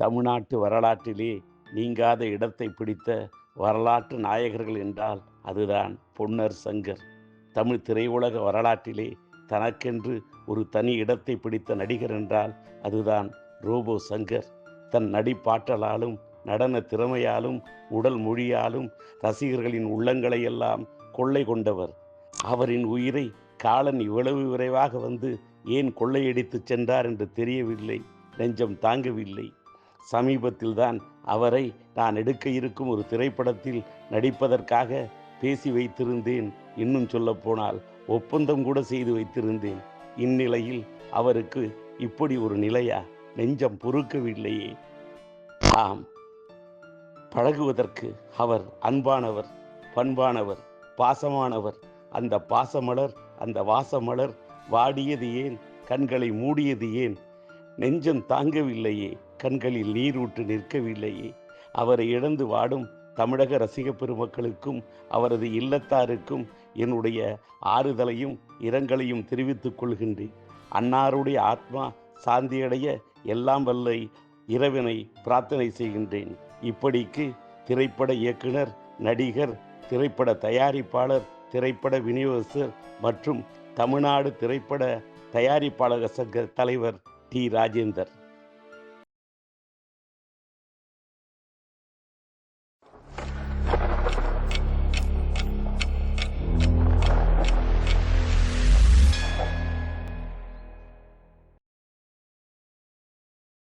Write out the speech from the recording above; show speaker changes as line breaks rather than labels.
தமிழ்நாட்டு வரலாற்றிலே நீங்காத இடத்தை பிடித்த வரலாற்று நாயகர்கள் என்றால் அதுதான் பொன்னர் சங்கர். தமிழ் திரையுலக வரலாற்றிலே தனக்கென்று ஒரு தனி இடத்தை பிடித்த நடிகர் என்றால் அதுதான் ரோபோ சங்கர். தன் நடிப்பாற்றலாலும் நடன திறமையாலும் உடல் மொழியாலும் ரசிகர்களின் உள்ளங்களை எல்லாம் கொள்ளை கொண்டவர். அவரின் உயிரை காலன் இவ்வளவு விரைவாக வந்து ஏன் கொள்ளையடித்து சென்றார் என்று தெரியவில்லை நெஞ்சம் தாங்கவில்லை. சமீபத்தில்தான் அவரை நான் எடுக்க இருக்கும் ஒரு திரைப்படத்தில் நடிப்பதற்காக பேசி வைத்திருந்தேன். இன்னும் சொல்லப்போனால் ஒப்பந்தம் கூட செய்து வைத்திருந்தேன். இந்நிலையில் அவருக்கு இப்படி ஒரு நிலையா? நெஞ்சம் பொறுக்கவில்லையே. ஆம். பழகுவதற்கு அவர் அன்பானவர் பண்பானவர் பாசமானவர். அந்த பாசமலர் அந்த வாசமலர் வாடியது ஏன்? கண்களை மூடியது ஏன்? நெஞ்சம் தாங்கவில்லையே. கண்களில் நீரூற்று நிற்கவில்லையே அவரை இழந்து வாடும் தமிழக ரசிக பெருமக்களுக்கும் அவரது இல்லத்தாருக்கும் என்னுடைய ஆறுதலையும் இரங்கலையும் தெரிவித்துக் கொள்கின்றேன். அன்னாருடைய ஆத்மா சாந்தியடைய எல்லாம் வல்லை இரவினை பிரார்த்தனை செய்கின்றேன். இப்படிக்கு திரைப்பட இயக்குனர் நடிகர் திரைப்பட தயாரிப்பாளர் திரைப்பட விநியோகஸ்தர் மற்றும் தமிழ்நாடு திரைப்பட தயாரிப்பாளர் சங்க தலைவர் டி. ராஜேந்தர்.